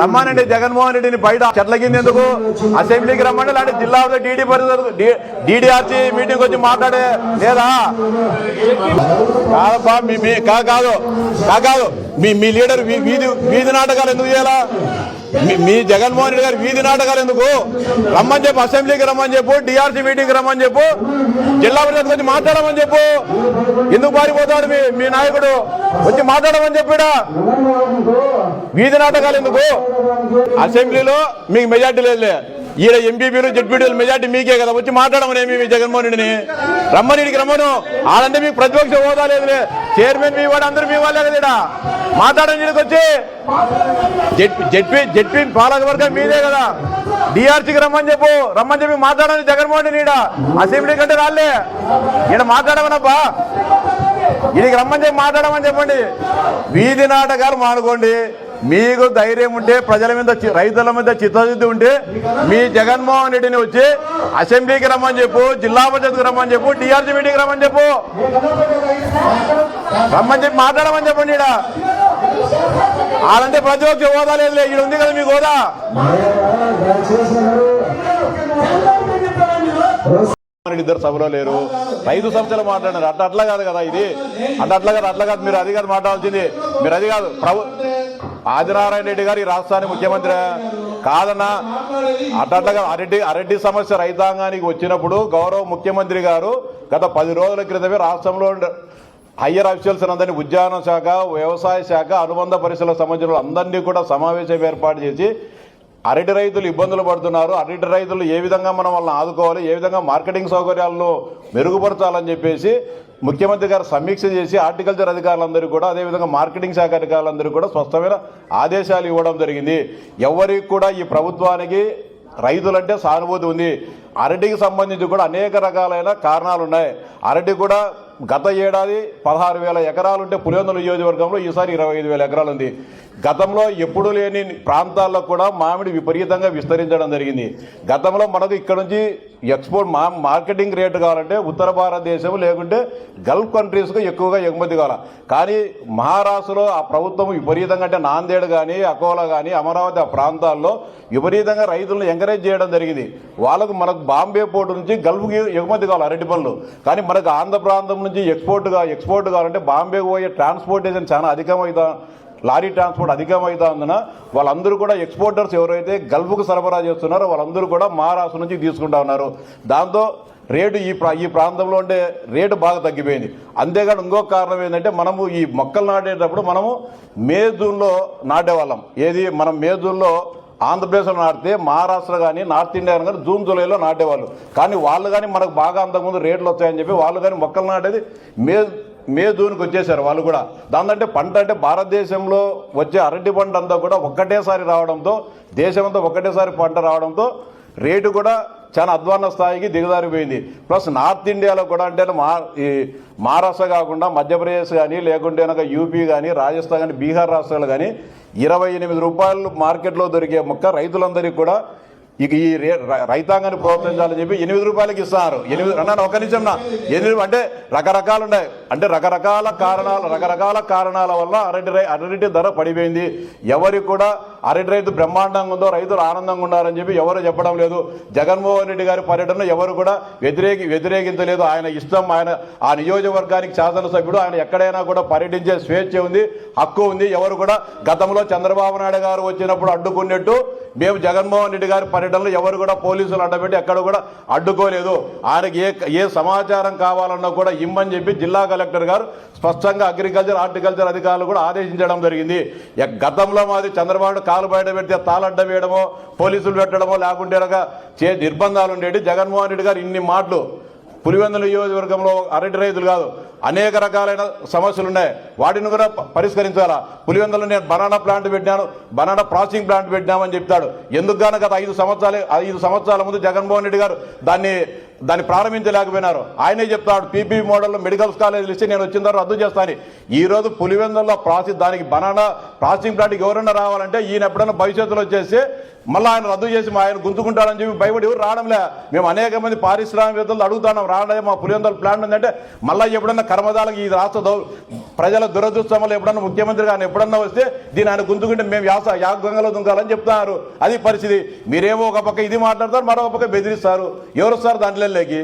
రమ్మానండి జగన్మోహన్ రెడ్డిని బయట చెట్ల ఎందుకు? అసెంబ్లీకి రమ్మండి లేదంటే జిల్లాలో డీడీ పరిస్థితి డీడీఆర్సీ మీటింగ్ వచ్చి మాట్లాడే లేదా? కాదప్పా మీ మీ కాదు కాదు మీ మీ లీడర్ వీధి వీధి నాటకాలు ఎందుకు చేయాలా? మీ- జగన్మోహన్ రెడ్డి గారు వీధి నాటకాలు ఎందుకు? రమ్మని చెప్పు అసెంబ్లీకి రమ్మని చెప్పు డిఆర్సీ మీటింగ్ రమ్మని చెప్పు జిల్లా పరిషత్ వచ్చి మాట్లాడమని చెప్పు. ఎందుకు పారిపోతాడు మీ మీ నాయకుడు? వచ్చి మాట్లాడమని చెప్పాడా వీధి నాటకాలు ఎందుకు? అసెంబ్లీలో మీకు మెజార్టీ లేదులే. ఈడ ఎంపీపీలు జడ్పీటీలు మెజార్టీ మీకే కదా. వచ్చి మాట్లాడమని ఏమి మీ జగన్మోహన్ రెడ్డిని? రమ్మని ఇడికి రమ్మను. ఆడంటే మీకు ప్రతిపక్ష హోదా లేదులే. చైర్మన్ మీ వాడు అందరూ మీ వాళ్ళే కదా ఈడ. మాట్లాడని ఇక్కడికి వచ్చి. జడ్పీ జెడ్పీ పాలకవర్గం మీదే కదా. డిఆర్సీకి రమ్మని చెప్పు. రమ్మని చెప్పి మాట్లాడని జగన్మోహన్ రెడ్డి ఈడ. అసెంబ్లీ కంటే రాలే ఈడ మాట్లాడమనబ్బా. ఇడికి రమ్మని చెప్పి మాట్లాడమని చెప్పండి. వీధి నాటకాలు మానుకోండి. మీకు ధైర్యం ఉంటే ప్రజల మీద చి- రైతుల మీద చిత్తశుద్ధి ఉంటే మీ జగన్మోహన్ రెడ్డిని వచ్చి అసెంబ్లీకి రమ్మని చెప్పు జిల్లా పరిషత్కి రమ్మని చెప్పు టీఆర్సీ మీటింగ్కి రమ్మని చెప్పు. రమ్మని చెప్పి మాట్లాడమని చెప్పండి ఇక్కడ అలాంటి ప్రతి ఒక్క హోదా లేదు ఇక్కడ ఉంది కదా మీకు హోదా. ఇద్దరు సభలో లేరు. రైతు సమస్యలు మాట్లాడారు అట్లా అట్లా కాదు కదా ఇది. అట్లా అట్లా కాదు అట్లా కాదు. మీరు అది కాదు మాట్లాడాల్సింది. మీరు అది కాదు. ప్రభు ఆదినారాయణ రెడ్డి గారు ఈ రాష్ట్రానికి ముఖ్యమంత్రి కాదన్నా. అట్లా అరెడ్డి అరెడ్డి సమస్య రైతాంగానికి వచ్చినప్పుడు గౌరవ ముఖ్యమంత్రి గారు గత పది రోజుల క్రితమే రాష్ట్రంలో హయ్యర్ అఫీషియల్స్ అందరినీ ఉద్యాన శాఖ వ్యవసాయ శాఖ అనుబంధ పరిశ్రమల సంబంధించిన అందరినీ కూడా సమావేశం ఏర్పాటు చేసి అరటి రైతులు ఇబ్బందులు పడుతున్నారు. అరటి రైతులు ఏ విధంగా మనం వాళ్ళని ఆదుకోవాలి ఏ విధంగా మార్కెటింగ్ సౌకర్యాలను మెరుగుపరచాలని చెప్పేసి ముఖ్యమంత్రి గారు సమీక్ష చేసి హార్టికల్చర్ అధికారులందరికీ కూడా అదేవిధంగా మార్కెటింగ్ శాఖ అధికారులందరికీ కూడా స్పష్టమైన ఆదేశాలు ఇవ్వడం జరిగింది. ఎవరికి కూడా ఈ ప్రభుత్వానికి రైతులంటే సానుభూతి ఉంది. అరటికి సంబంధించి కూడా అనేక రకాలైన కారణాలు ఉన్నాయి అరటి కూడా గత ఏడాది పదహారు వేల ఎకరాలు ఉంటే పులివెందుల నియోజకవర్గంలో ఈసారి ఇరవై ఐదు వేల ఎకరాలు ఉంది గతంలో ఎప్పుడూ లేని ప్రాంతాల్లో కూడా మామిడి విపరీతంగా విస్తరించడం జరిగింది. గతంలో మనకు ఇక్కడ నుంచి ఎక్స్పోర్ట్ మా మార్కెటింగ్ రేటు కావాలంటే ఉత్తర భారతదేశం లేకుంటే గల్ఫ్ కంట్రీస్కు ఎక్కువగా ఎగుమతి కావాలి. కానీ మహారాష్ట్రలో ఆ ప్రభుత్వం విపరీతంగా అంటే నాందేడ్ కానీ అకోలా కానీ అమరావతి ఆ ప్రాంతాల్లో విపరీతంగా రైతులను ఎంకరేజ్ చేయడం జరిగింది. వాళ్ళకు మనకు బాంబే పోర్టు నుంచి గల్ఫ్కి ఎగుమతి కావాలి అరటి పనులు కానీ మనకు ఆంధ్ర ప్రాంతం నుంచి ఎక్స్పోర్ట్గా ఎక్స్పోర్ట్ కావాలంటే బాంబే పోయే ట్రాన్స్పోర్టేషన్ చాలా అధికమైతా లారీ ట్రాన్స్పోర్ట్ అధికమైతా ఉందన వాళ్ళందరూ కూడా ఎక్స్పోర్టర్స్ ఎవరైతే గల్ఫ్కు సరఫరా చేస్తున్నారో వాళ్ళందరూ కూడా మహారాష్ట్ర నుంచి తీసుకుంటా ఉన్నారు. దాంతో రేటు ఈ ప్రా ఈ ప్రాంతంలో ఉండే రేటు బాగా తగ్గిపోయింది. అంతేగాని ఇంకొక కారణం ఏంటంటే మనము ఈ మొక్కలు నాటేటప్పుడు మనము మే జూన్లో నాటేవాళ్ళం. ఏది? మనం మే జూన్లో ఆంధ్రప్రదేశ్లో నాటితే మహారాష్ట్ర కానీ నార్త్ ఇండియా కానీ జూన్ జూలైలో నాటేవాళ్ళు. కానీ వాళ్ళు కానీ మనకు బాగా అంతకుముందు రేట్లు వచ్చాయని చెప్పి వాళ్ళు కానీ మొక్కలు నాటేది మే మే జూన్కి వచ్చేసారు వాళ్ళు కూడా. దాంతో పంట అంటే భారతదేశంలో వచ్చే అరటి పంట అంతా కూడా ఒక్కటేసారి రావడంతో దేశమంతా ఒక్కటేసారి పంట రావడంతో రేటు కూడా చాలా అధ్వాన్న స్థాయికి దిగదారిపోయింది ప్లస్ నార్త్ ఇండియాలో కూడా అంటే మా ఈ మహారాష్ట్ర కాకుండా మధ్యప్రదేశ్ కానీ లేకుంటే కనుక యూపీ కానీ రాజస్థాన్ కానీ బీహార్ రాష్ట్రాలు కానీ ఇరవై ఎనిమిది రూపాయలు మార్కెట్లో దొరికే మొక్క రైతులందరికీ కూడా ఇక ఈ రైతాంగాన్ని ప్రోత్సహించాలని చెప్పి ఎనిమిది రూపాయలకి ఇస్తున్నారు ఎనిమిది అన్నాను ఒక నిమిషం నా. ఎనిమిది అంటే రకరకాలు ఉన్నాయి. అంటే రకరకాల కారణాలు రకరకాల కారణాల వల్ల అరటి రై అరటి ధర పడిపోయింది. ఎవరికి కూడా అరటి రైతు బ్రహ్మాండంగా ఉందో రైతులు ఆనందంగా ఉన్నారని చెప్పి ఎవరు చెప్పడం లేదు. జగన్మోహన్ రెడ్డి గారి పర్యటన ఎవరు కూడా వ్యతిరేకి వ్యతిరేకించలేదు. ఆయన ఇష్టం ఆయన ఆ నియోజకవర్గానికి శాసనసభ్యుడు ఆయన ఎక్కడైనా కూడా పర్యటించే స్వేచ్ఛ ఉంది హక్కు ఉంది. ఎవరు కూడా గతంలో చంద్రబాబు నాయుడు గారు వచ్చినప్పుడు అడ్డుకున్నట్టు మేము జగన్మోహన్ రెడ్డి గారి పర్యటనలు ఎవరు కూడా పోలీసులు అడ్డబెట్టి ఎక్కడ కూడా అడ్డుకోలేదు. ఆయనకి ఏ ఏ సమాచారం కావాలన్నా కూడా ఇమ్మని చెప్పి జిల్లా కలెక్టర్ గారు స్పష్టంగా అగ్రికల్చర్ హార్టికల్చర్ అధికారులు కూడా ఆదేశించడం జరిగింది. గతంలో మాది చంద్రబాబు కాలు బయట పెడితే తాళడ్డ వేయడమో పోలీసులు పెట్టడమో లేకుంటే చే నిర్బంధాలు ఉండేవి జగన్మోహన్ రెడ్డి గారు ఇన్ని మాటలు పులివెందుల నియోజకవర్గంలో అరటి రైతులు కాదు అనేక రకాలైన సమస్యలు ఉన్నాయి వాటిని కూడా పరిష్కరించాలా? పులివెందులో నేను బనానా ప్లాంట్ పెట్టినాను బనానా ప్రాసెసింగ్ ప్లాంట్ పెట్టినామని చెప్తాడు. ఎందుకు గాను గత ఐదు సంవత్సరాలు ఐదు సంవత్సరాల ముందు జగన్మోహన్ రెడ్డి గారు దాన్ని దాన్ని ప్రారంభించలేకపోయినారు. ఆయనే చెప్తాడు పీపీ మోడల్లో మెడికల్ కాలేజీలు ఇస్తే నేను వచ్చిన తర్వాత రద్దు చేస్తాను ఈ రోజు పులివెందుల్లో ప్రాసెస్ దానికి బనానా ప్రాసెసింగ్ ప్లాంట్కి ఎవరైనా రావాలంటే ఈయన ఎప్పుడైనా భవిష్యత్తులో వచ్చేసి మళ్ళీ ఆయన రద్దు చేసి మా ఆయన గుంతుకుంటాడని చెప్పి భయపడి ఎవరు రావడంలే. మేము అనేక మంది పారిశ్రామికవేత్తలు అడుగుతున్నాం రావడం మా పులివెందుల ప్లాంట్ ఉందంటే మళ్ళీ ఎప్పుడన్నా కర్మదాలకు ఈ రాష్ట్ర దౌ- ప్రజల దురదృష్టం వల్ల ఎప్పుడన్నా ముఖ్యమంత్రి కానీ ఎప్పుడన్నా వస్తే దీని ఆయన గుంతుకుంటే మేము యాస యాగంగలో దుంకాలని చెప్తున్నారు. అది పరిస్థితి. మీరేమో ఒక పక్క ఇది మాట్లాడతారు మరో పక్క బెదిరిస్తారు. ఎవరు వస్తారు ఎమ్మెల్యేకి?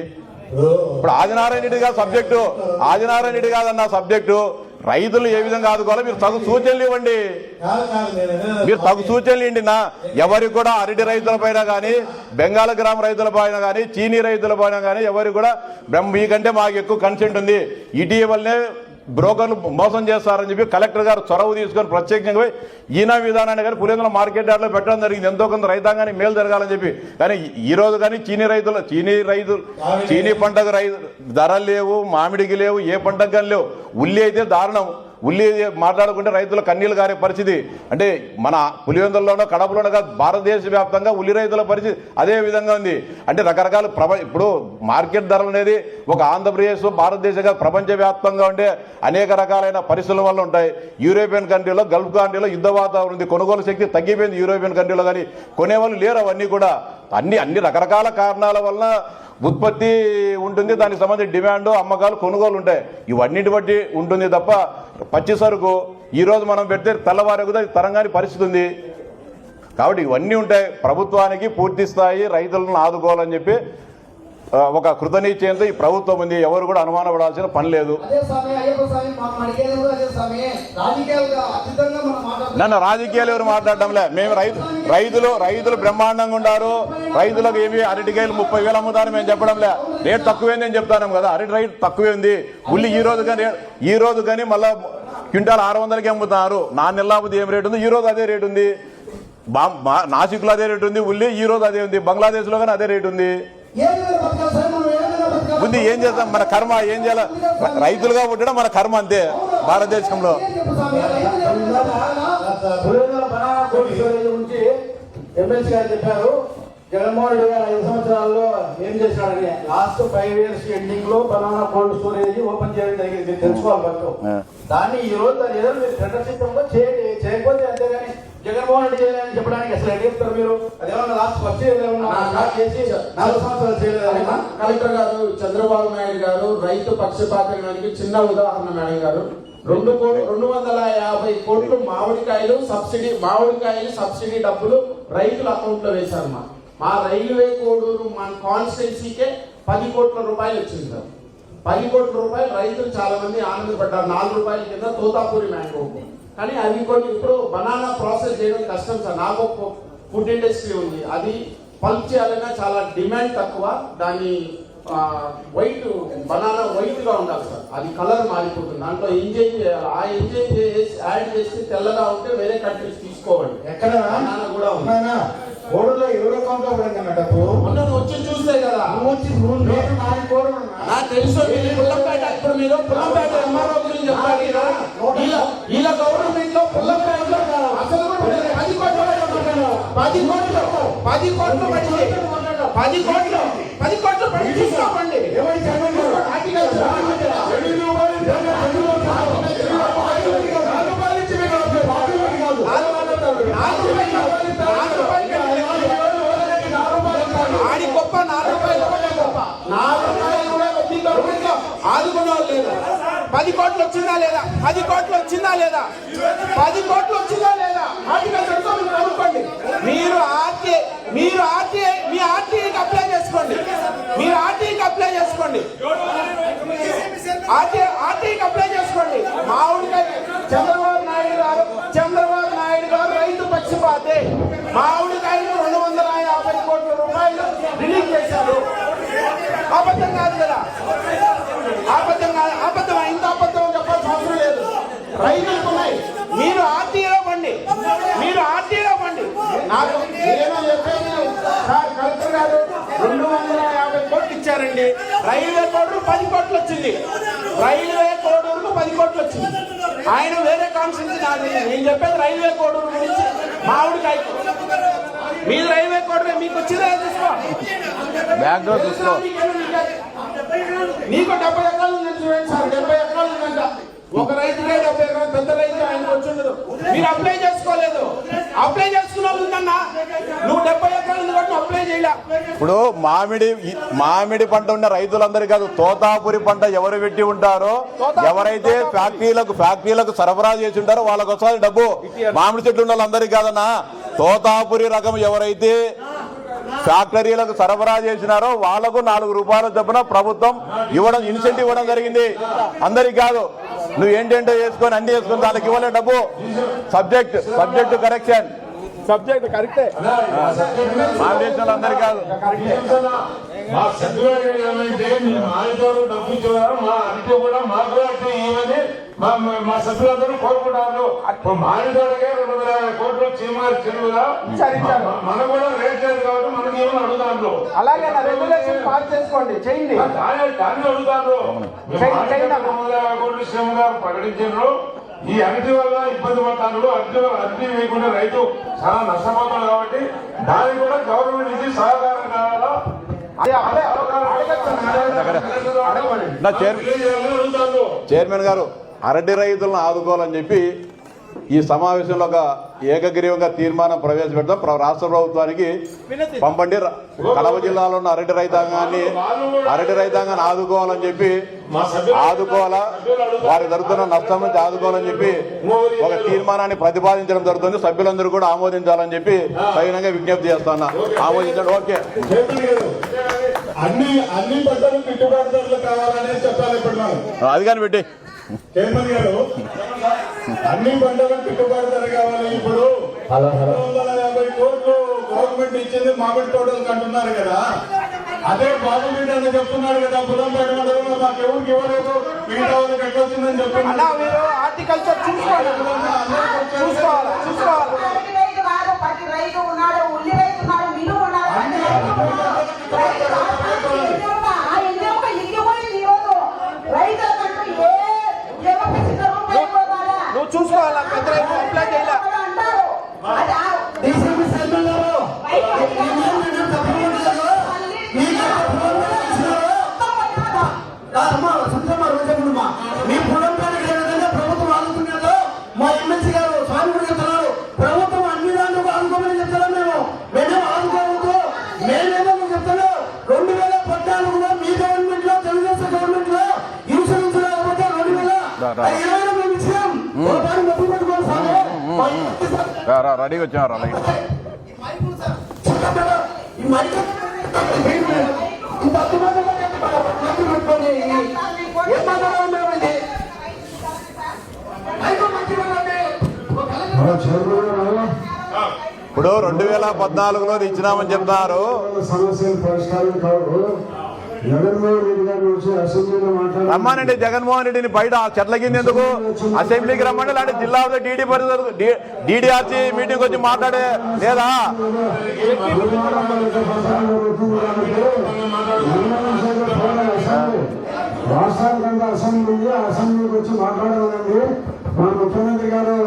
ఇప్పుడు ఆదినారాయణ రెడ్డి కాదు సబ్జెక్టు. ఆదినారాయణ రెడ్డి కాదన్న సబ్జెక్టు. రైతులు ఏ విధంగా ఆదుకోవాలో? మీరు తగు సూచనలు ఇవ్వండి. మీరు తగు సూచనలు ఇండి నా. ఎవరికి కూడా అరటి రైతుల పైన కానీ బెంగాల్ గ్రామ రైతుల పైన కానీ చీనీ రైతుల పైన కానీ ఎవరికి కూడా బ్రహ్మ మీకంటే మాకు ఎక్కువ కన్సెంట్ ఉంది. ఇటీవలనే బ్రోకర్లు మోసం చేస్తారని చెప్పి కలెక్టర్ గారు చొరవ తీసుకొని ప్రత్యేకంగా పోయి ఈనా విధానాన్ని కానీ పులివెందుల మార్కెట్ యార్డ్లో పెట్టడం జరిగింది. ఎంతో కొంత రైతాంగానికి మేలు జరగాలని చెప్పి. కానీ ఈ రోజు కానీ చీనీ రైతులు చీనీ రైతులు చీనీ పంటకు రైతు ధరలు లేవు మామిడికి లేవు ఏ పంటకు కానీ లేవు. ఉల్లి అయితే దారుణం. ఉల్లి మాట్లాడుకుంటే రైతుల కన్నీళ్ళు గారే పరిస్థితి. అంటే మన పులివెందుల్లోనో కడపలోనో కాదు భారతదేశ వ్యాప్తంగా ఉల్లి రైతుల పరిస్థితి అదే విధంగా ఉంది. అంటే రకరకాల ప్రప ఇప్పుడు మార్కెట్ ధరలు అనేది ఒక ఆంధ్రప్రదేశ్ భారతదేశంగా ప్రపంచవ్యాప్తంగా ఉండే అనేక రకాలైన పరిస్థితుల వల్ల ఉంటాయి. యూరోపియన్ కంట్రీలో గల్ఫ్ కంట్రీలో యుద్ధ వాతావరణం ఉంది. కొనుగోలు శక్తి తగ్గిపోయింది యూరోపియన్ కంట్రీలో కానీ కొనేవాళ్ళు లేరు అవన్నీ కూడా. అన్ని అన్ని రకరకాల కారణాల వల్ల ఉత్పత్తి ఉంటుంది దానికి సంబంధించి డిమాండ్ అమ్మకాలు కొనుగోలు ఉంటాయి. ఇవన్నిటి బట్టి ఉంటుంది తప్ప పచ్చి సరుకు ఈరోజు మనం పెడితే తెల్లవారు కూడా తరంగాని పరిస్థితి ఉంది. కాబట్టి ఇవన్నీ ఉంటాయి. ప్రభుత్వానికి పూర్తి స్థాయి రైతులను ఆదుకోవాలని చెప్పి ఒక కృతనిశ్చయంతో ఈ ప్రభుత్వం ఉంది. ఎవరు కూడా అనుమానపడాల్సిన పని లేదు. నన్ను రాజకీయాలు ఎవరు మాట్లాడడంలే. మేము రైతు రైతులు రైతులు బ్రహ్మాండంగా ఉండారు. రైతులకు ఏమి అరటికాయలు ముప్పై వేలు అమ్ముతారు మేము చెప్పడంలే. రేటు తక్కువైంది అని చెప్తాను కదా. అరటి రైతు తక్కువే ఉంది ఉల్లి ఈ రోజు కానీ ఈ రోజు కానీ మళ్ళా క్వింటాల్ ఆరు వందలకి అమ్ముతున్నారు. నా నెల్లాబుద్ధి ఏం రేటు ఉంది? ఈ రోజు అదే రేటు ఉంది. నాసిక్లో అదే రేటు ఉంది. ఉల్లి ఈ రోజు అదే ఉంది. బంగ్లాదేశ్లో కానీ అదే రేటు ఉంది. ఉంది ఏం చేద్దాం? మన కర్మ ఏం చేయాలి? రైతులుగా పుట్టడం మన కర్మ అంతే భారతదేశంలో. ఎమ్మెల్సీ గారు చెప్పారు. జగన్మోహన్ రెడ్డి గారు ఐదు సంవత్సరాల్లో ఏం చేశాడని లాస్ట్ ఫైవ్ ఇయర్స్ ఎండింగ్లో బనానా కోల్డ్ స్టోరేజ్ ఓపెన్ చేయడం జరిగింది. మీరు తెలుసుకోవాలి ఫస్ట్. దాన్ని ఈ రోజు దాన్ని ఏదో మీరు టెండర్ సిస్టమ్లో చేయండి చేయకపోతే అంతేగాని జగన్మోహన్ రెడ్డి చేయాలని చెప్పడానికి అసలు చెప్తారు మీరు? అదేమన్నా లాస్ట్ ఫస్ట్ ఇయర్ స్టార్ట్ చేసి నాలుగు సంవత్సరాలు చేయలేదన్నా కలెక్టర్ గారు చంద్రబాబు నాయుడు గారు రైతు పక్షపాతానికి చిన్న ఉదాహరణ మేడం గారు రెండు రెండు వందల యాభై కోట్లు మామిడికాయలు సబ్సిడీ మామిడికాయలు సబ్సిడీ డబ్బులు రైతుల అకౌంట్లో వేశారు మా. మా రైల్వే కోడూరు మన కాన్స్టిట్యున్సీకే పది కోట్ల రూపాయలు వచ్చింది సార్. పది కోట్ల రూపాయలు రైతులు చాలా మంది ఆనందపడ్డారు. నాలుగు రూపాయల కింద తోతాపూరి మ్యాంగో. కానీ అవి కొన్ని ఇప్పుడు బనానా ప్రాసెస్ చేయడం కష్టం సార్. నాకు ఫుడ్ ఇండస్ట్రీ ఉంది. అది పల్ప్ చేయాలన్నా చాలా డిమాండ్ తక్కువ. దాని వైట్ బనానా వైట్గా ఉండాలి సార్. అది కలర్ మారిపోతుంది. దాంట్లో ఇంజన్ చేయాలి. ఆ ఇంజన్ చేసి యాడ్ చేసి తెల్లగా ఉంటే వేరే కంట్రీస్ తీసుకోవాలి ఎక్కడ బనానా కూడా కోడులో ఎవరో అకౌంట్లో డబ్బు మొన్న నువ్వు వచ్చి చూస్తే కదా. నువ్వు వచ్చి నువ్వు నేను నాలుగు కోడు నాకు తెలుసు మీరు పుల్లంపేట ఇప్పుడు మీరు పుల్లంపేట ఎంఆర్ఓ గురించి చెప్పాలి. వీళ్ళ వీళ్ళ గవర్నమెంట్లో పుల్లంపేటలో అసలు పది కోట్లు పది కోట్లు. పది కోట్లు పడింది పది కోట్లు పది కోట్లు. పడి తీసుకోకండి. ఎవరి జగన్ గొప్ప నాలుగు రూపాయలు నాలుగు రూపాయలు కూడా వాళ్ళు లేదు? పది కోట్లు వచ్చిందా లేదా? పది కోట్లు వచ్చిందా లేదా? పది కోట్లు వచ్చిందా లేదా? ఆర్టికల్ మీరు కనుక్కోండి మీరు ఆర్టీ మీరు ఆర్టీ మీ ఆర్టీకి అప్లై చేసుకోండి. మీరు ఆర్టీకి అప్లై చేసుకోండి. ఆర్టీ ఆర్టీకి అప్లై చేసుకోండి. మామిడికాయ చంద్రబాబు నాయుడు గారు చంద్రబాబు నాయుడు గారు రైతు పక్షపాతే. మామిడికాయలు రెండు వందల యాభై కోట్ల రూపాయలు రిలీజ్ చేశారు అబద్ధం కాదు కదా అబద్ధం కాదు అబద్ధం ఇంత అబద్ధం చెప్పాల్సిన అవసరం లేదు రైతులకు ఉన్నాయి మీరు ఆర్టీలో పండి. మీరు ఆర్టీలో పండి. నాకు నేను చెప్పేది సార్ కలెక్టర్ గారు రెండు వందల యాభై కోట్లు ఇచ్చారండి. రైల్వే కోడూరు పది కోట్లు వచ్చింది. రైల్వే కోడూరుకు పది కోట్లు వచ్చింది. ఆయన వేరే కాన్స్టిట్యూన్సీ నాకు తెలియదు. నేను చెప్పేది రైల్వే కోడూరు గురించి మామిడికాయ మీది రైల్వే కోడూరు మీకు వచ్చిందా చూసుకో. నీకు డెబ్బై ఎకరాలు ఉందని చూడండి సార్. డెబ్బై ఎకరాలు ఉందంట. ఒక రైతుకే డెబ్బై ఎకరాలు పెద్ద రైతు ఆయనకు వచ్చి ఉండదు మీరు అప్లై చేసుకోలేదు. అప్లై చేసుకున్న వాళ్ళు ఉందన్నా నువ్వు డెబ్బై ఎకరాలు కాబట్టి అప్లై చేయలే. ఇప్పుడు మామిడి మామిడి పంట ఉన్న రైతులందరికీ కాదు తోతాపురి పంట ఎవరు పెట్టి ఉంటారో ఎవరైతే ఫ్యాక్టరీలకు ఫ్యాక్టరీలకు సరఫరా చేసి ఉంటారో వాళ్ళకి వస్తుంది డబ్బు. మామిడి చెట్లు ఉన్న వాళ్ళందరికీ కాదన్నా తోతాపురి రకం ఎవరైతే ఫ్యాక్టరీలకు సరఫరా చేసినారో వాళ్ళకు నాలుగు రూపాయల చొప్పున ప్రభుత్వం ఇవ్వడం ఇన్సెంటివ్ ఇవ్వడం జరిగింది. అందరికి కాదు నువ్వు ఏంటంటే చేసుకొని అన్ని చేసుకొని దానికి ఇవ్వలే డబ్బు. సబ్జెక్ట్ సబ్జెక్ట్ కరెక్షన్ సబ్జెక్ట్ కరెక్టే మా దేశంలో అందరికి కాదు. మా మీ మా సభ్యులందరూ కోరుకుంటారు. మాయతోడకే రెండు వందల యాభై కోట్లు చీమారి చెరువుగా ఇచ్చారు, ఇచ్చారు. మనకు కూడా రేట్ లేదు కాబట్టి మనకి ఏమని అడుగుతాను అలాగే నా రెగ్యులేషన్ పాస్ చేసుకోండి. చేయండి. దాన్ని దాన్ని అడుగుతాను. రెండు వందల యాభై కోట్లు శ్రమ గారు ప్రకటించారు ఈ అరటి వల్ల ఇబ్బంది పడతాను అరటి అరటి వేయకుండా రైతు చాలా నష్టపోతాడు కాబట్టి దానికి కూడా గవర్నమెంట్ నుంచి సహకారం కావాలా? చైర్మన్ గారు అరటి రైతులను ఆదుకోవాలని చెప్పి ఈ సమావేశంలో ఒక ఏకగ్రీవంగా తీర్మానం ప్రవేశపెడతాం ప్ర- రాష్ట్ర ప్రభుత్వానికి పంపండి. కడప జిల్లాలో ఉన్న అరటి రైతాంగాన్ని అరటి రైతాంగాన్ని ఆదుకోవాలని చెప్పి ఆదుకోవాలా? వారికి జరుగుతున్న నష్టం నుంచి ఆదుకోవాలని చెప్పి ఒక తీర్మానాన్ని ప్రతిపాదించడం జరుగుతుంది. సభ్యులందరూ కూడా ఆమోదించాలని చెప్పి తగినంగా విజ్ఞప్తి చేస్తున్నా ఆమోదించండి. ఓకే. అది కానీ పెట్టి. చైర్మన్ గారు అన్ని పంటలకు గిట్టుబాటు ధర కావాలి ఇప్పుడు. రెండు వందల యాభై కోట్లు గవర్నమెంట్ ఇచ్చింది మామిడి తోటలకు అంటున్నారు కదా. అదే బాబుబిడ్డ అని చెప్తున్నాడు కదా పులంపేట మండలంలో మాకు ఎవరికి ఇవ్వలేదు. మిగతా వాళ్ళకి చెప్తున్నారు హార్టికల్చర్ చూసుకోవాలి చూసుకోవాలి. చూసుకోవాలి రైతు ఉన్నాడు ఉల్లి రెడీ వచ్చారు అలాగే ఇప్పుడు రెండు వేల పద్నాలుగులో ఇచ్చినామని చెప్తున్నారు సమస్యలు పరిష్కారం కావు. రమ్మానండి జగన్మోహన్ రెడ్డిని బయట ఆ చెట్ల కింద ఎందుకు అసెంబ్లీకి రమ్మండి లేదంటే జిల్లా డీడీ పరిస్థితులు డీడీఆర్సీ మీటింగ్ వచ్చి మాట్లాడే లేదా? రాష్ట్రానికంతా అసెంబ్లీ అసెంబ్లీకి వచ్చి మాట్లాడాలండి. మన ముఖ్యమంత్రి గారు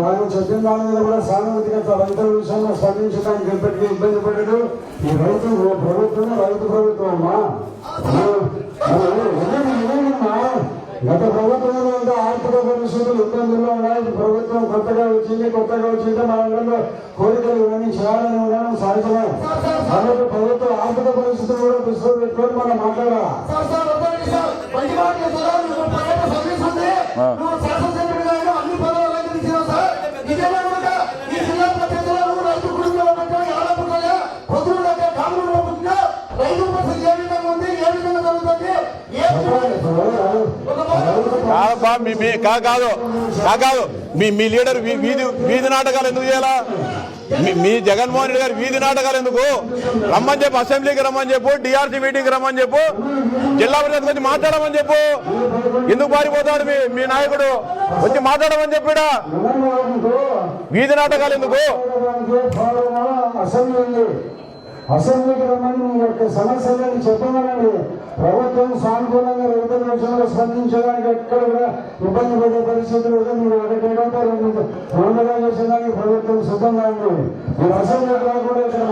ఆయన చెప్పిన దాని మీద కూడా సానుభూతిగా రైతుల విషయంలో స్పందించడానికి ఎప్పటికీ ఇబ్బంది పడ్డాడు ఈ రైతు ప్రభుత్వం రైతు ప్రభుత్వం అమ్మా గత ప్రభుత్వంలో ఉంటే ఆర్థిక పరిస్థితులు ఇబ్బందుల్లో ఉన్నాయి ప్రభుత్వం కొత్తగా వచ్చింది కొత్తగా వచ్చింది మన అందరిలో కోరికలు ఇవన్నీ చేయాలని ఉన్నాను సహజమే కాబట్టి ప్రభుత్వ ఆర్థిక పరిస్థితులు కూడా దృష్టిలో పెట్టుకొని మనం మాట్లాడాలి కాదబ్బా మీ మీ కాదు. కాదు. మీ మీ లీడర్ వీధి వీధి నాటకాలు ఎందుకు చేయాలా? మీ జగన్మోహన్ రెడ్డి గారు వీధి నాటకాలు ఎందుకు? రమ్మని చెప్పు అసెంబ్లీకి రమ్మని చెప్పు డిఆర్సీ మీటింగ్కి రమ్మని చెప్పు జిల్లా పరిషత్ వచ్చి మాట్లాడమని చెప్పు. ఎందుకు పారిపోతాడు మీ మీ నాయకుడు? వచ్చి మాట్లాడమని చెప్పాడా వీధి నాటకాలు ఎందుకు? అసెంబ్లీ అసెంబ్లీకి రమ్మని మీ యొక్క సమస్యలను చెప్పమనండి. ప్రభుత్వం సానుకూలంగా రైతుల విషయంలో స్పందించడానికి ఎక్కడ కూడా ఇబ్బంది పడే పరిస్థితులు మీరు ఒకటేకంటే రెండు రెండుగా చేసేదానికి ప్రభుత్వం సిద్ధంగా ఉంది. మీరు అసెంబ్లీకి రాకుండా ఇక్కడ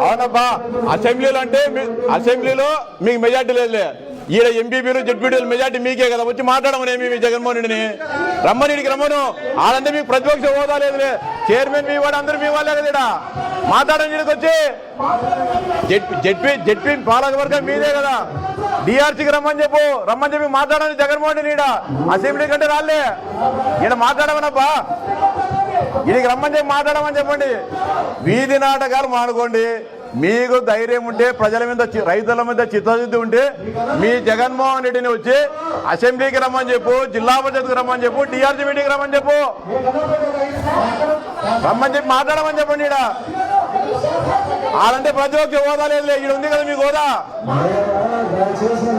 అవునబ్బా అసెంబ్లీలో అంటే మీ- అసెంబ్లీలో మీకు మెజార్టీ లేదులే. ఈడ ఎంపీపీలు జడ్పీటీలు మెజార్టీ మీకే కదా. వచ్చి మాట్లాడమనేమి మీ జగన్మోహన్ రెడ్డిని? రమ్మనిడికి రమ్మను. ఆడంటే మీకు ప్రతిపక్ష హోదా లేదులే. చైర్మన్ మీ వాడు అందరూ మీ వాళ్ళే కదా మాట్లాడడం మాట్లాడండి ఈడకి వచ్చి. జడ్పీ జడ్పీ పాలకవర్గం మీదే కదా. డిఆర్సీకి రమ్మని చెప్పు. రమ్మని చెప్పి మాట్లాడండి జగన్మోహన్ రెడ్డి ఈడ. అసెంబ్లీ కంటే రాలే. ఈడ మాట్లాడమనబ్బా. ఇడికి రమ్మని చెప్పి మాట్లాడమని చెప్పండి. వీధి నాటకాలు మానుకోండి. మీకు ధైర్యం ఉంటే ప్రజల మీద చి- రైతుల మీద చిత్తశుద్ధి ఉంటే మీ జగన్మోహన్ రెడ్డిని వచ్చి అసెంబ్లీకి రమ్మని చెప్పు జిల్లా పరిషత్కి రమ్మని చెప్పు టీఆర్సీ మీటింగ్కి రమ్మని చెప్పు. రమ్మని చెప్పి మాట్లాడమని చెప్పండి ఈడ. ఆడంటే ప్రతిపక్ష హోదా లేదు ఈడ ఉంది కదా మీకు హోదా? దయచేసి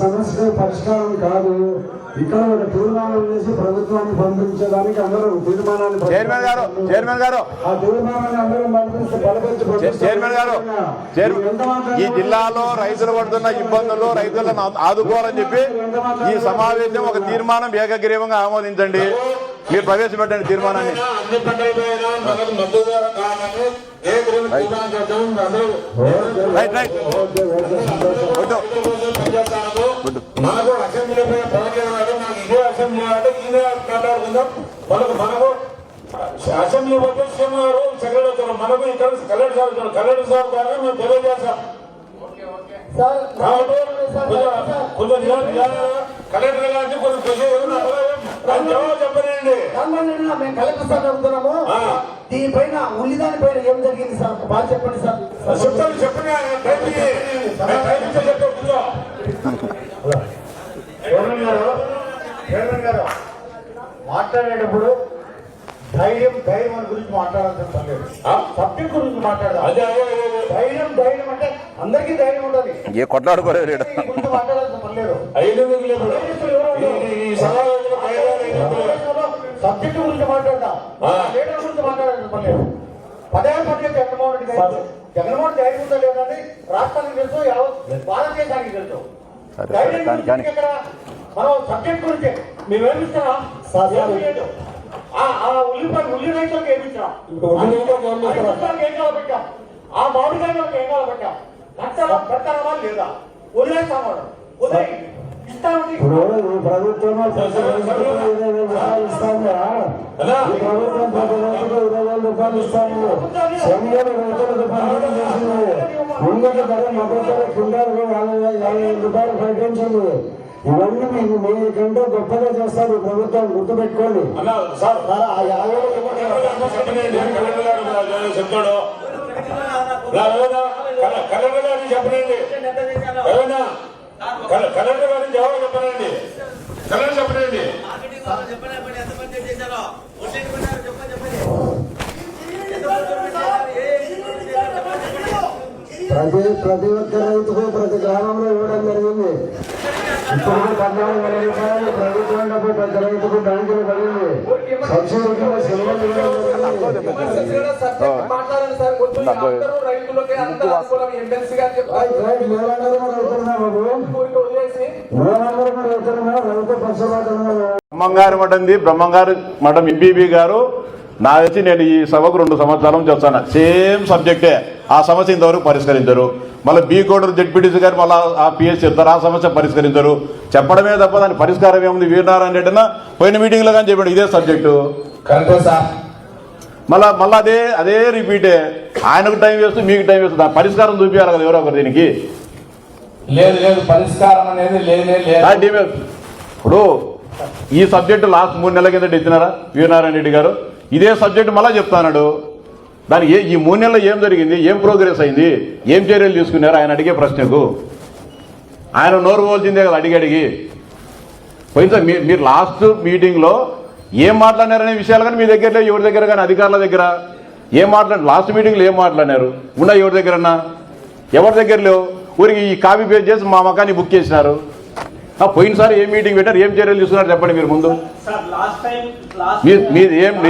సమస్య పరిష్కారం కాదు. ఇక్కడ ఒక తీర్మానం చేసి ప్రభుత్వాన్ని పంపించడానికి అందరూ తీర్మానాన్ని చైర్మన్ గారు చైర్మన్ గారు. ఆ తీర్మానాన్ని అందరూ పంపిస్తే బలపరిచి చైర్మన్ గారు ఈ జిల్లాలో రైతులు పడుతున్న ఇబ్బందులు రైతులను ఆదుకోవాలని చెప్పి ఈ సమావేశం ఒక తీర్మానం ఏకగ్రీవంగా ఆమోదించండి. మీరు ప్రవేశపెట్టండి తీర్మానాన్ని. అన్ని పంటలపైన మనకు అసెంబ్లీ పైన పవన్ కళ్యాణ్ మనకి ఇదే అసెంబ్లీ అంటే ఇదే మాట్లాడుకుందాం మనకు మనకు అసెంబ్లీ పోతే సీఎం గారు సెక్రటరీ మనకు ఇక్కడ కలెక్టర్ సార్ కలెక్టర్ సార్ ద్వారా మేము తెలియజేస్తాం. కాబట్టి కొంచెం- కలెక్టర్ గారిని కొంచెం కృషి చేయండి. నాకు జవాబు చెప్పనండి రామన్న మేము కలెక్టర్ సార్. దీనిపైన ఉల్లిదాని పైన ఏం జరిగింది సార్? బాగా చెప్పండి సార్. చెప్తాను చెప్పండి టైం ఇయ్యి. నేను టైం ఇస్తే చెప్తా కూర్చో చైర్మన్ గారు చైర్మన్ గారు మాట్లాడేటప్పుడు ధైర్యం ధైర్యం అని గురించి మాట్లాడాల్సిన పని లేదు. ఆ? సబ్జెక్ట్ గురించి అదే అదే. ధైర్యం ధైర్యం అంటే అందరికీ ధైర్యం ఉంటుంది ఏ కొట్లాడుకోలేదు మాట్లాడాల్సిన పని లేదు. ఐదు ఎందుకు లేవు? ఈ- ఈ- ఈ సమావేశంలో ఐదారు ఐదు ఎందుకు లేవు? సబ్జెక్ట్ గురించి మాట్లాడదాం. లీడర్ గురించి మాట్లాడాల్సిన పదే పదే జగన్మోహన్ రెడ్డి గారు జగన్మోహన్ ధైర్యం ఉందా లేదని రాష్ట్రానికి తెలుసు యావత్ భారతదేశానికి తెలుసు. ధైర్యం ఇక్కడ మనం సబ్జెక్ట్ గురించి మేము ఏమిస్తారా? ఆ ఉల్లిపాయ ఉల్లి రైతులకు ఏమిచ్చాం ఏం కాలబెట్టాం ఆ మామిడికాయలకు ఏం కాలబెట్టాం కట్టాలా లేదా? వదిలేస్తామా వదిలే ఇప్పుడు ప్రభుత్వం ప్రతి రైతుకు ఇరవై వేల రూపాయలు ఇస్తాము శనివారం రైతులకు పంపిణీ చేసింది ముంగట ధర మద్దతు ధర క్వింటాల్కు యాభై వేల- యాభై వేల రూపాయలు ప్రకటించింది ఇవన్నీ మీకు మీకంటే గొప్పగా చేస్తారు ప్రభుత్వం గుర్తుపెట్టుకోండి. చెప్తాడు. కలెక్టర్ గారిని చెప్పనండి. ఏమన్నా? కల- కలెక్టర్ గారిని జవాబు చెప్పనండి. కలెక్టర్ చెప్పనండి. ప్రతి ప్రతి ఒక్క రైతుకు ప్రతి గ్రామంలో ఇవ్వడం జరిగింది. ఇప్పుడు పద్నాలుగు వేల రూపాయలు ప్రభుత్వం డబ్బు ప్రతి రైతుకు బ్యాంకులు పడింది. సబ్సిడీ కింద పక్షపాతంగా బ్రహ్మంగారి మఠంది బ్రహ్మంగారు మఠం ఎంబీబీ గారు. నా వచ్చి నేను ఈ సభకు రెండు సంవత్సరాల చేస్తాను. సేమ్ సబ్జెక్టే ఆ సమస్య ఇంతవరకు పరిష్కరించరు. మళ్ళీ బీ కోడూరు జడ్పీటీసీ గారు మళ్ళీ ఆ పిఎస్ చెప్తారు ఆ సమస్య పరిష్కరించరు. చెప్పడమే తప్ప దాని పరిష్కారం ఏముంది? వీరనారాయణ రెడ్డి అన్న పోయిన మీటింగ్లో కానీ చెప్పాడు. ఇదే సబ్జెక్టు మళ్ళా మళ్ళీ అదే అదే రిపీటే ఆయనకు టైం వేస్తూ మీకు టైం వేస్తూ దాని పరిష్కారం చూపించాలి కదా ఎవరో ఒకరు దీనికి. లేదు లేదు. పరిష్కారం అనేది లేనే లేదు. ఆ డిమే- ఇప్పుడు ఈ సబ్జెక్టు లాస్ట్ మూడు నెలల కింద ఇచ్చినారా వీరనారాయణ రెడ్డి గారు? ఇదే సబ్జెక్ట్ మళ్ళా చెప్తాడు దాని ఏ ఈ మూడు నెలల్లో ఏం జరిగింది? ఏం ప్రోగ్రెస్ అయింది? ఏం చర్యలు తీసుకున్నారు? ఆయన అడిగే ప్రశ్నకు. ఆయన నోరు పోల్చిందే కదా అడిగి అడిగి పోయింది మీరు మీరు లాస్ట్ మీటింగ్లో ఏం మాట్లాడినారనే విషయాలు కానీ మీ దగ్గర లేవు ఎవరి దగ్గర కానీ అధికారుల దగ్గర. ఏం మాట్లాడారు లాస్ట్ మీటింగ్లో ఏం మాట్లాడినారు? ఉన్నా ఎవరి దగ్గరన్నా? ఎవరి దగ్గర లేవు ఊరికి ఈ కాపీ పేజ్ చేసి మా మకాన్ని బుక్ చేసినారు. పోయినసారి ఏం మీటింగ్ పెట్టారు? ఏం చర్యలు తీసుకున్నారు చెప్పండి మీరు ముందు. సార్ లాస్ట్ టైం లాస్ట్ మీ మీ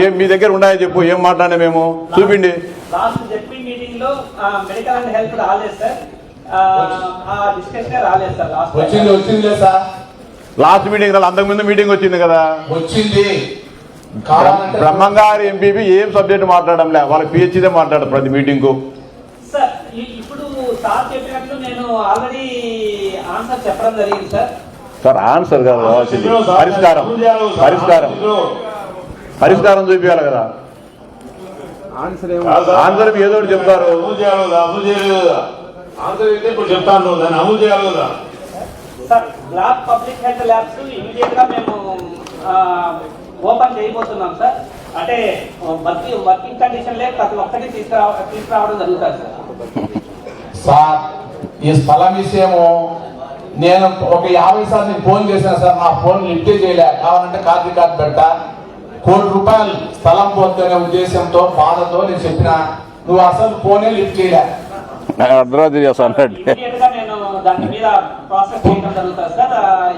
ఏం మీ దగ్గర ఉన్నాయో చెప్పు ఏం మాట్లాడినా మేము? చూపిండి. లాస్ట్ మీటింగ్లో మెడికల్ అండ్ హెల్త్ రాలేదు సార్. ఆ, ఆ డిస్కషన్ రాలేదు సార్ లాస్ట్ వచ్చింది వచ్చింది సార్. లాస్ట్ మీటింగ్ అంతకుముందు మీటింగ్ వచ్చింది కదా. వచ్చింది. బ్రహ్మ- బ్రహ్మంగారి ఎంపీపీ ఏం సబ్జెక్ట్ మాట్లాడంలే వాళ్ళకి పిహెచ్డే మాట్లాడరు ప్రతి మీటింగ్కు. ఇప్పుడు సార్ చెప్పినట్లు నేను ఆల్రెడీ ఆన్సర్ చెప్పడం జరిగింది సార్. సార్ ఆన్సర్ కాదు కావాల్సింది పరిష్కారం. పరిష్కారం. పరిష్కారం చూపించాలి కదా. ఆన్సర్ ఏదో చెప్తారు. చెప్తాను దాన్ని అమలు చేయాలి కదా. Sir block public health labs ఇమీడియట్గా మేము ఓపెన్ చేయబోతున్నాం సార్. అంటే వర్కింగ్ వర్కింగ్ కండిషన్ లే ప్రతి ఒక్కటి తీసుకురా తీసుకురావడం జరుగుతుంది సార్. సార్ ఈ స్థలం విషయము నేను ఒక యాభై సార్లు నీకు ఫోన్ చేశాను సార్ నా ఫోన్ లిఫ్ట్ చేయలే. కావాలంటే కార్డు రికార్డు పెట్టా కోటి రూపాయలు స్థలం పోతున్న ఉద్దేశంతో బాధతో నేను చెప్పిన నువ్వు అసలు ఫోనే లిఫ్ట్ చేయలే. అర్ధరాత్రి చేస్తాను ఇమీడియట్గా నేను దాని మీద ప్రాసెస్ చేయడం జరుగుతుంది సార్.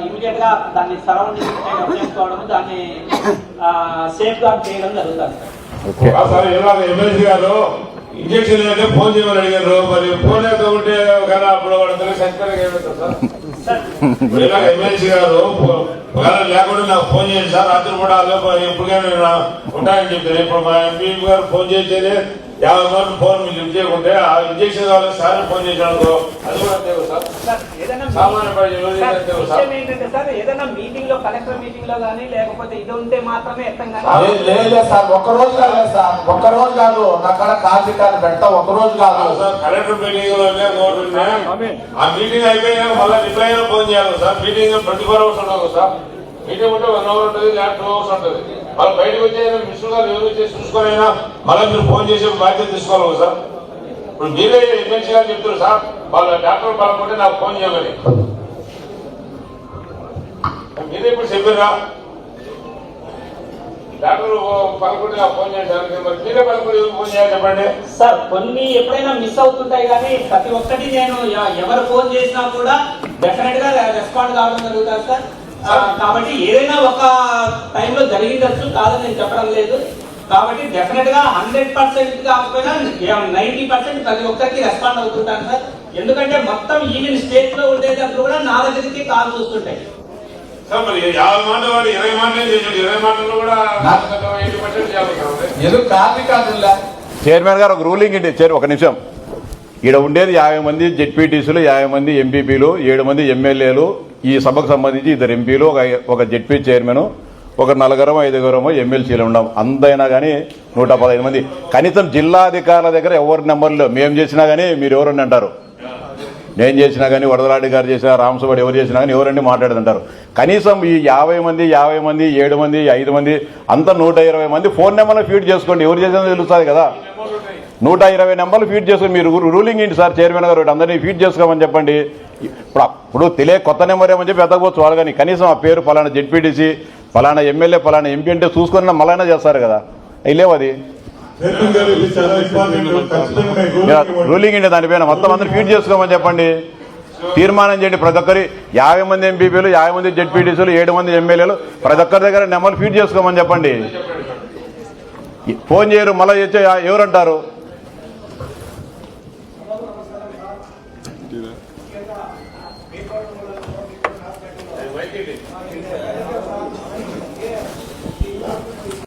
ఇమీడియట్గా దాన్ని సరౌండింగ్ చేసుకోవడం దాన్ని సేఫ్ గార్డ్ చేయడం జరుగుతుంది సార్. ఎమ్మెల్సీ గారు ఇంజక్షన్ ఫోన్ చేయమని అడిగారు. మరి ఫోన్ అయితే ఉంటే ఒకవేళ అప్పుడు వాడు ఏమవుతుంది సార్. ఇలాగ ఎమ్మెల్సీ గారు లేకుండా నాకు ఫోన్ చేయండి సార్. రాత్రి కూడా ఎప్పటికైనా ఉంటాయని చెప్పారు ఇప్పుడు మా ఎంపీ గారు ఫోన్ చేసేది యాభై మంది ఫోన్ మీరు లిఫ్ట్ చేయకుంటే ఆ ఇంజక్షన్ కావాలి సార్ ఫోన్ చేసినాడు అది కూడా అంతే కదా సార్? సామాన్య ప్రజలు సార్, సార్ విషయం ఏంటంటే సార్ ఏదైనా మీటింగ్లో కలెక్టర్ మీటింగ్లో కానీ లేకపోతే ఇది ఉంటే మాత్రమే లేదు లేదు సార్ ఒక్క రోజు కాదు సార్ ఒక్క రోజు కాదు. నా కాడ కార్డు రికార్డు పెట్టా ఒక్క రోజు కాదు. సార్ కలెక్టర్ మీటింగ్ ఆ మీటింగ్ అయిపోయినాక మళ్ళీ రిప్లై ఫోన్ చేయాలి sir. Meeting twenty four hours ఉండదు సార్. మీటింగ్ ఉంటే వన్ అవర్ ఉంటుంది లేదా టూ అవర్స్ ఉంటుంది. మళ్ళీ బయటకు వచ్చే మిషన్ గారు ఎవరు చేసి చూసుకొనైనా మళ్ళీ మీరు ఫోన్ చేసే బాధ్యత తీసుకోవాలి సార్. ఇప్పుడు మీరే ఎమ్మెల్సీ గారు చెప్తారు సార్ వాళ్ళ డాక్టర్ పడకుంటే నాకు ఫోన్ చేయమని. మీరే ఇప్పుడు చెప్పారా? డాక్టర్ పదకొండు నాకు ఫోన్ చేశారు మరి మీరే పదకొండు ఫోన్ చేయాలి చెప్పండి? సార్ కొన్ని ఎప్పుడైనా మిస్ అవుతుంటాయి కానీ ప్రతి ఒక్కటి నేను ఎవరు ఫోన్ చేసినా కూడా డెఫినెట్గా రెస్పాండ్ కావడం జరుగుతుంది సార్. కాబట్టి ఏదైనా ఒక టైంలో జరిగిందచ్చు కాదని నేను చెప్పడం లేదు. కాబట్టి డెఫినెట్గా హండ్రెడ్ పర్సెంట్ కాకపోయినా నైన్టీ పర్సెంట్ ప్రతి ఒక్కరికి రెస్పాండ్ అవుతుంటాను సార్. ఎందుకంటే మొత్తం ఈవెన్ స్టేట్లో ఉండేటప్పుడు కూడా నా దగ్గరికి కాల్ ఉందా? చైర్మన్ గారు ఒక రూలింగ్ ఇంటి చైర్ ఒక నిమిషం. ఈడ ఉండేది యాభై మంది జెడ్పీటీసీలు యాభై మంది ఎంపీపీలు ఏడు మంది ఎమ్మెల్యేలు ఈ సభకు సంబంధించి ఇద్దరు ఎంపీలు ఒక ఒక జెడ్పీ చైర్మన్ ఒక నలుగురమో ఐదుగురమో ఎమ్మెల్సీలు ఉన్నాం. అందైనా కానీ నూట పదహైదు మంది. కనీసం జిల్లా అధికారుల దగ్గర ఎవరి నెంబర్లు మేము చేసినా కానీ మీరు ఎవరని అంటారు? నేను చేసినా కానీ వడదలాడి గారు చేసినా రామసుబాడు ఎవరు చేసినా కానీ ఎవరండి మాట్లాడుతుంటారు కనీసం ఈ యాభై మంది యాభై మంది ఏడు మంది ఐదు మంది అంతా నూట ఇరవై మంది ఫోన్ నెంబర్లు ఫీడ్ చేసుకోండి. ఎవరు చేసినా తెలుస్తుంది కదా. నూట ఇరవై నెంబర్లు ఫీడ్ చేసుకుని మీరు రూలింగ్ ఏంటి సార్? చైర్మన్ గారు అందరినీ ఫీడ్ చేసుకోమని చెప్పండి. ఇప్పుడు ఇప్పుడు తెలియ కొత్త నెంబర్ ఏమని చెప్పి ఎత్తకపోవచ్చు వాళ్ళు కానీ కనీసం ఆ పేరు ఫలానా జెడ్పీటీసీ పలానా ఎమ్మెల్యే పలానా ఎంపీ అంటే చూసుకుని మళ్ళైనా చేస్తారు కదా. అవి లేవు అది. రూలింగ్ అండి ఏంటి దానిపైన మొత్తం అందరూ ఫీడ్ చేసుకోమని చెప్పండి. తీర్మానం చేయండి ప్రతి ఒక్కరి. యాభై మంది ఎంపీపీలు యాభై మంది జెడ్పీటీసీలు ఏడు మంది ఎమ్మెల్యేలు ప్రతి ఒక్కరి దగ్గర నెంబర్లు ఫీడ్ చేసుకోమని చెప్పండి. ఫోన్ చేయరు మళ్ళీ చేసే ఎవరంటారు